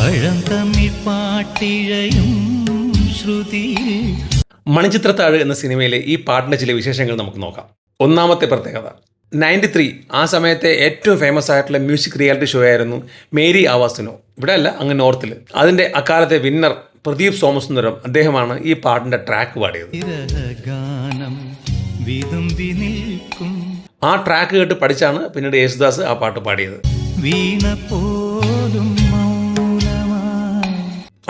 പഴന്തമിഴ് പാട്ടിഴയും ശ്രുതിയിൽ. മണിച്ചിത്രത്താഴ് എന്ന സിനിമയിലെ ഈ പാട്ടിന്റെ ചില വിശേഷങ്ങൾ നമുക്ക് നോക്കാം. ഒന്നാമത്തെ പ്രത്യേകത. നയന്റി ത്രീ ആ സമയത്തെ ഏറ്റവും ഫേമസ് ആയിട്ടുള്ള മ്യൂസിക് റിയാലിറ്റി ഷോ ആയിരുന്നു മേരി ആവാസിനോ. ഇവിടെ അല്ല അങ്ങ് നോർത്തിൽ അതിന്റെ അക്കാലത്തെ വിന്നർ പ്രദീപ് സോമസുന്ദരം അദ്ദേഹമാണ് ഈ പാട്ടിന്റെ ട്രാക്ക് പാടിയത്. ആ ട്രാക്ക് കേട്ട് പഠിച്ചാണ് പിന്നീട് യേശുദാസ് ആ പാട്ട് പാടിയത്. വീണ പോലും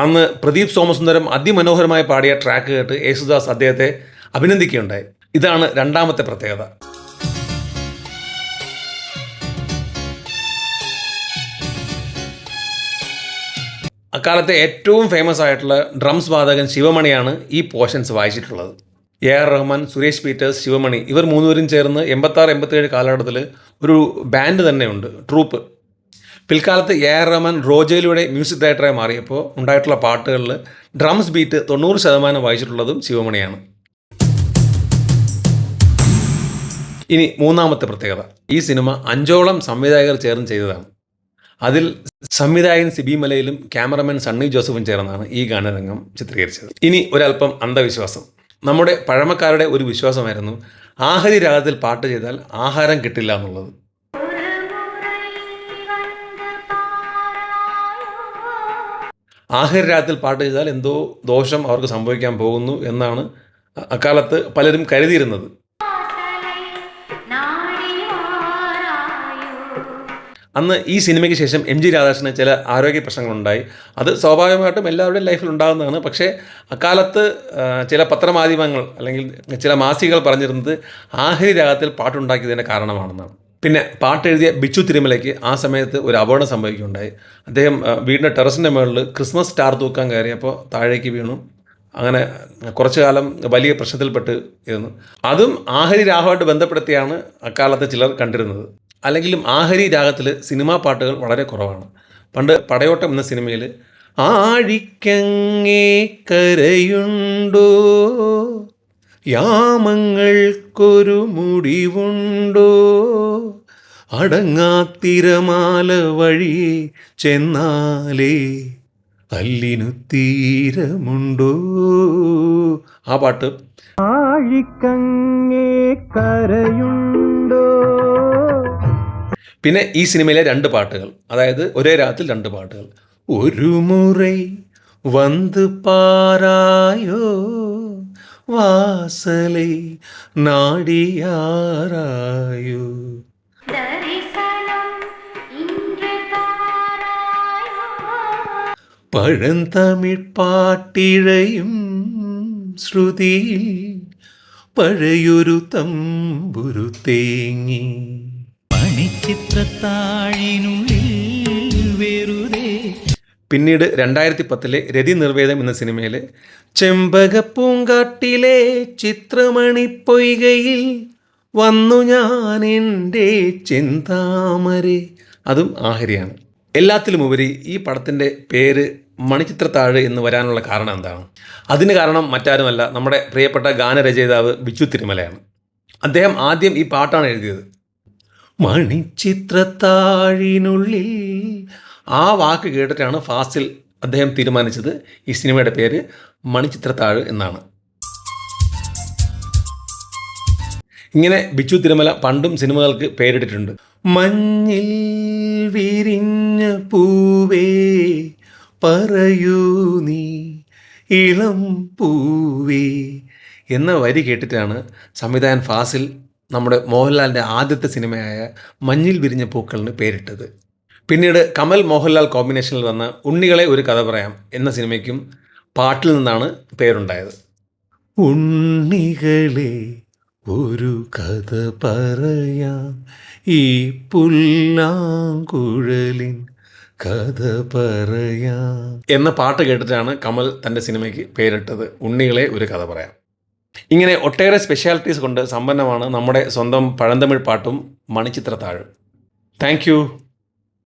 അന്ന് പ്രദീപ് സോമസുന്ദരം അതിമനോഹരമായി പാടിയ ട്രാക്ക് കേട്ട് യേശുദാസ് അദ്ദേഹത്തെ അഭിനന്ദിക്കുകയുണ്ടായി. ഇതാണ് രണ്ടാമത്തെ പ്രത്യേകത. അക്കാലത്തെ ഏറ്റവും ഫേമസ് ആയിട്ടുള്ള ഡ്രംസ് വാദകൻ ശിവമണിയാണ് ഈ പോർഷൻസ് വായിച്ചിട്ടുള്ളത്. എ ആർ റഹ്മാൻ സുരേഷ് പീറ്റേഴ്സ് ശിവമണി ഇവർ മൂന്നുപേരും ചേർന്ന് എൺപത്താറ് എൺപത്തേഴ് കാലഘട്ടത്തിൽ ഒരു ബാൻഡ് തന്നെയുണ്ട് ട്രൂപ്പ് പിൽക്കാലത്ത് എ ആർ റഹ്മാൻ റോജയിലൂടെ മ്യൂസിക് ഡയറക്ടറായി മാറിയപ്പോൾ ഉണ്ടായിട്ടുള്ള പാട്ടുകളിൽ ഡ്രംസ് ബീറ്റ് തൊണ്ണൂറ് ശതമാനം വായിച്ചിട്ടുള്ളതും ശിവമണിയാണ്. ഇനി മൂന്നാമത്തെ പ്രത്യേകത. ഈ സിനിമ അഞ്ചോളം സംവിധായകർ ചേർന്ന് ചെയ്തതാണ്. അതിൽ സംവിധായകൻ സിബി മലയിലും ക്യാമറമാൻ സണ്ണി ജോസഫും ചേർന്നാണ് ഈ ഗാനരംഗം ചിത്രീകരിച്ചത്. ഇനി ഒരല്പം അന്ധവിശ്വാസം. നമ്മുടെ പഴമക്കാരുടെ ഒരു വിശ്വാസമായിരുന്നു ആഹരി രാഗത്തിൽ പാട്ട് ചെയ്താൽ ആഹാരം കിട്ടില്ല എന്നുള്ളത്. രാഗത്തിൽ പാട്ട് ചെയ്താൽ എന്തോ ദോഷം അവർക്ക് സംഭവിക്കാൻ പോകുന്നു എന്നാണ് അക്കാലത്ത് പലരും കരുതിയിരുന്നത്. അന്ന് ഈ സിനിമയ്ക്ക് ശേഷം എം ജി രാധാകൃഷ്ണന് ചില ആരോഗ്യ പ്രശ്നങ്ങളുണ്ടായി. അത് സ്വാഭാവികമായിട്ടും എല്ലാവരുടെയും ലൈഫിൽ ഉണ്ടാകുന്നതാണ്. പക്ഷേ അക്കാലത്ത് ചില പത്രമാധ്യമങ്ങൾ അല്ലെങ്കിൽ ചില മാസികകൾ പറഞ്ഞിരുന്നത് ആഹരി രാഗത്തിൽ പാട്ടുണ്ടാക്കിയതിന്റെ കാരണമാണെന്നാണ്. പിന്നെ പാട്ട് എഴുതിയ ബിച്ചു തിരുമലയ്ക്ക് ആ സമയത്ത് ഒരു അപകടം സംഭവിക്കുകയുണ്ടായി. അദ്ദേഹം വീടിന്റെ ടെറസിന്റെ മുകളിൽ ക്രിസ്മസ് സ്റ്റാർ തൂക്കാൻ കയറിയപ്പോൾ താഴേക്ക് വീണു. അങ്ങനെ കുറച്ചു കാലം വലിയ പ്രശ്നത്തിൽപ്പെട്ട് ഇരുന്നു. അതും ആഹരി രാഗമായിട്ട് ബന്ധപ്പെടുത്തിയാണ് അക്കാലത്ത് ചിലർ കണ്ടിരുന്നത്. അല്ലെങ്കിലും ആഹരി രാഗത്തിൽ സിനിമാ പാട്ടുകൾ വളരെ കുറവാണ്. പണ്ട് പടയോട്ടം എന്ന സിനിമയിൽ ആഴിക്കങ്ങേ കരയുണ്ടോ? യാമങ്ങൾക്കൊരു മുടിവുണ്ടോ? അടങ്ങാത്തിരമാല വഴി ചെന്നാലേ അല്ലിനു തീരമുണ്ടോ? ആ പാട്ട്. കരയുണ്ടോ? പിന്നെ ഈ സിനിമയിലെ രണ്ട് പാട്ടുകൾ അതായത് ഒരേ രാത്രി രണ്ട് പാട്ടുകൾ. ഒരു മുறை വന്ന് പാരായോ? വാസലൈ നാടിയാരായോ தரிசனம் இன்று தாராயோ പഴന്തമിഴ് പാട്ടിഴയും ശ്രുതിയിൽ പഴയൊരു തമ്പുരു തേങ്ങി മണിച്ചിത്രത്താഴിനുള്ളിൽ വെറുതെ പിന്നീട് രണ്ടായിരത്തി പത്തിലെ രതി നിർവേദം എന്ന സിനിമയിൽ ചെമ്പകപ്പൂങ്കാട്ടിലെ ചിത്രമണി പൊയ്കയിൽ വന്നു ഞാൻ എന്റെ ചിന്താമരെ. അതും ആഹരിയാണ്. എല്ലാത്തിലുമുപരി ഈ പടത്തിന്റെ പേര് മണിച്ചിത്രത്താഴ് എന്ന് വരാനുള്ള കാരണം എന്താണ്? അതിന് കാരണം മറ്റാരുമല്ല നമ്മുടെ പ്രിയപ്പെട്ട ഗാനരചയിതാവ് ബിച്ചു തിരുമലയാണ്. അദ്ദേഹം ആദ്യം ഈ പാട്ടാണ് എഴുതിയത്. മണിച്ചിത്രത്താഴിനുള്ളിൽ ആ വാക്ക് കേട്ടിട്ടാണ് ഫാസിൽ അദ്ദേഹം തീരുമാനിച്ചത്. ഈ സിനിമയുടെ പേര് മണിച്ചിത്രത്താഴ് എന്നാണ്. ഇങ്ങനെ ബിച്ചു തിരുമല പണ്ടും സിനിമകൾക്ക് പേരിട്ടിട്ടുണ്ട്. മഞ്ഞിൽ വിരിഞ്ഞ പൂവേ പറയൂ നീ ഇളം പൂവേ എന്ന വരി കേട്ടിട്ടാണ് സംവിധായകൻ ഫാസിൽ നമ്മുടെ മോഹൻലാലിന്റെ ആദ്യത്തെ സിനിമയായ മഞ്ഞിൽ വിരിഞ്ഞ പൂക്കളിന് പേരിട്ടത്. പിന്നീട് കമൽ മോഹൻലാൽ കോമ്പിനേഷനിൽ വന്ന ഉണ്ണികളെ ഒരു കഥ പറയാം എന്ന സിനിമയ്ക്കും പാട്ടിൽ നിന്നാണ് പേരുണ്ടായത്. ഉണ്ണികളെ ഒരു കഥ പറയാം. ഈ പുല്ലാങ്കുഴലിൻ കഥ പറയാം. എന്ന പാട്ട് കേട്ടിട്ടാണ് കമൽ തന്റെ സിനിമയ്ക്ക് പേരിട്ടത്. ഉണ്ണികളെ ഒരു കഥ പറയാം. ഇങ്ങനെ ഒട്ടേറെ സ്പെഷ്യാലിറ്റീസ് കൊണ്ട് സമ്പന്നമാണ് നമ്മുടെ സ്വന്തം പഴന്തമിഴ് പാട്ടും മണിച്ചിത്രത്താഴും. Thank you